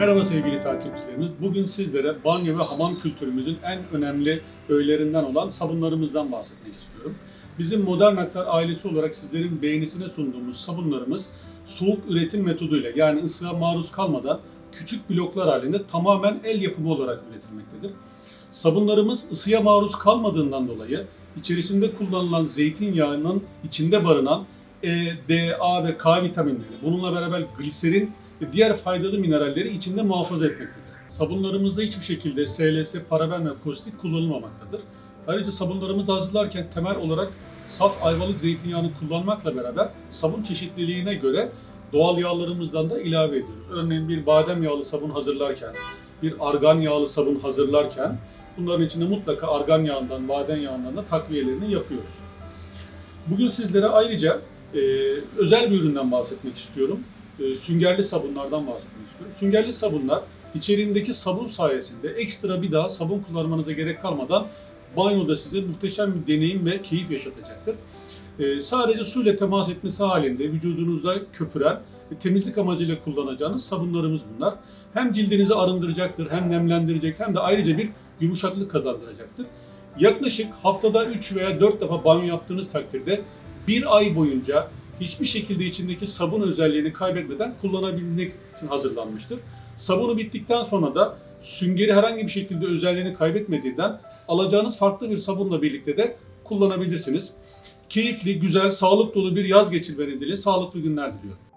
Merhaba sevgili takipçilerimiz. Bugün sizlere banyo ve hamam kültürümüzün en önemli öğelerinden olan sabunlarımızdan bahsetmek istiyorum. Bizim Modern Aktar ailesi olarak sizlerin beğenisine sunduğumuz sabunlarımız soğuk üretim metoduyla yani ısıya maruz kalmadan küçük bloklar halinde tamamen el yapımı olarak üretilmektedir. Sabunlarımız ısıya maruz kalmadığından dolayı içerisinde kullanılan zeytinyağının içinde barınan E, D, A ve K vitaminleri, bununla beraber gliserin ve diğer faydalı mineralleri içinde muhafaza etmektedir. Sabunlarımızda hiçbir şekilde SLS, paraben ve kozmetik kullanılmamaktadır. Ayrıca sabunlarımızı hazırlarken temel olarak saf ayvalık zeytinyağını kullanmakla beraber sabun çeşitliliğine göre doğal yağlarımızdan da ilave ediyoruz. Örneğin bir badem yağlı sabun hazırlarken, bir argan yağlı sabun hazırlarken bunların içinde mutlaka argan yağından, badem yağından da takviyelerini yapıyoruz. Bugün sizlere ayrıca e, özel bir üründen bahsetmek istiyorum. E, süngerli sabunlardan bahsetmek istiyorum. Süngerli sabunlar içeriğindeki sabun sayesinde ekstra bir daha sabun kullanmanıza gerek kalmadan banyoda size muhteşem bir deneyim ve keyif yaşatacaktır. E, sadece suyla temas etmesi halinde vücudunuzda köpüren ve temizlik amacıyla kullanacağınız sabunlarımız bunlar. Hem cildinizi arındıracaktır, hem nemlendirecek, hem de ayrıca bir yumuşaklık kazandıracaktır. Yaklaşık haftada 3 veya 4 defa banyo yaptığınız takdirde bir ay boyunca hiçbir şekilde içindeki sabun özelliğini kaybetmeden kullanabilmek için hazırlanmıştır. Sabunu bittikten sonra da süngeri herhangi bir şekilde özelliğini kaybetmediğinden alacağınız farklı bir sabunla birlikte de kullanabilirsiniz. Keyifli, güzel, sağlık dolu bir yaz geçirmenizi sağlıklı günler diliyorum.